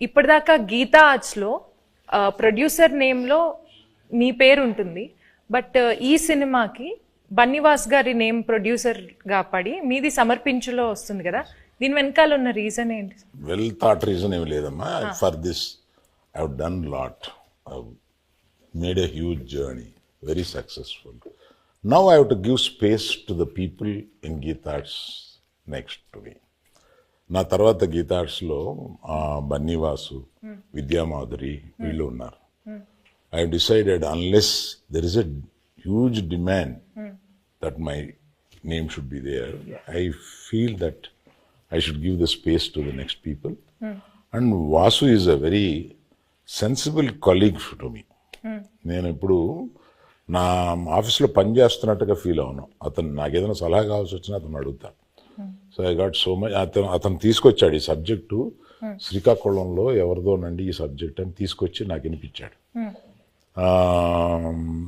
ఇప్పటిదాకా గీతా ఆర్ట్స్లో ప్రొడ్యూసర్ నేమ్లో మీ పేరు ఉంటుంది బట్ ఈ సినిమాకి బన్నివాస్ గారి నేమ్ ప్రొడ్యూసర్గా పడి మీది సమర్పించులో వస్తుంది కదా. దీని వెనకాల ఉన్న రీజన్ ఏంటి? వెల్ థాట్ రీజన్ ఏమి లేదమ్మా. For this I done lot made a huge journey very successful now I to give space to the people in Geetha Arts next to me నా తర్వాత గీతార్ట్స్లో బన్నీవాసు విద్యామాధురి వీళ్ళు ఉన్నారు. I decided unless there is a huge demand that my name should be there I feel that I should give the space to the next people and Vasu is a very sensible colleague to me నేను ఇప్పుడు నా ఆఫీస్లో పనిచేస్తున్నట్టుగా feel అవును. అతను నాకు ఏదైనా సలహా కావాల్సి వచ్చినా అతను అడుగుతాను so I got so much అతను అతను తీసుకొచ్చాడు ఈ సబ్జెక్టు శ్రీకాకుళంలో ఎవరిదోనండి ఈ సబ్జెక్ట్ అని తీసుకొచ్చి నాకు వినిపించాడు. ఆ,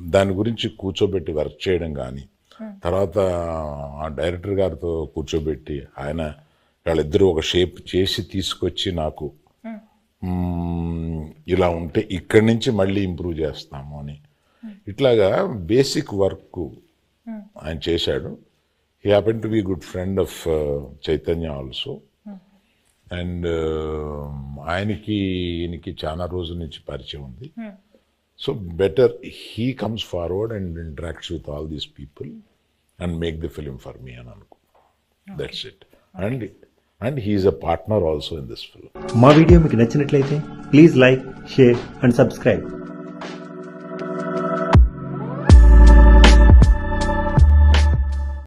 దాని గురించి కూర్చోబెట్టి వర్క్ చేయడం కానీ తర్వాత ఆ డైరెక్టర్ గారితో కూర్చోబెట్టి ఆయన వాళ్ళిద్దరూ ఒక షేప్ చేసి తీసుకొచ్చి నాకు ఇలా ఉంటే ఇక్కడి నుంచి మళ్ళీ ఇంప్రూవ్ చేస్తాము అని. ఇట్లాగా బేసిక్ వర్క్ ఆయన చేశాడు. He happen to be good friend of Chaitanya also and ఆయనకి ఈయనకి చాలా రోజుల నుంచి పరిచయం ఉంది. So better he comes forward and interacts with all these people and make the film for me అని అనుకో. That's it and and he is a partner also in this film మా వీడియో మీకు నచ్చినట్లయితే please like share and subscribe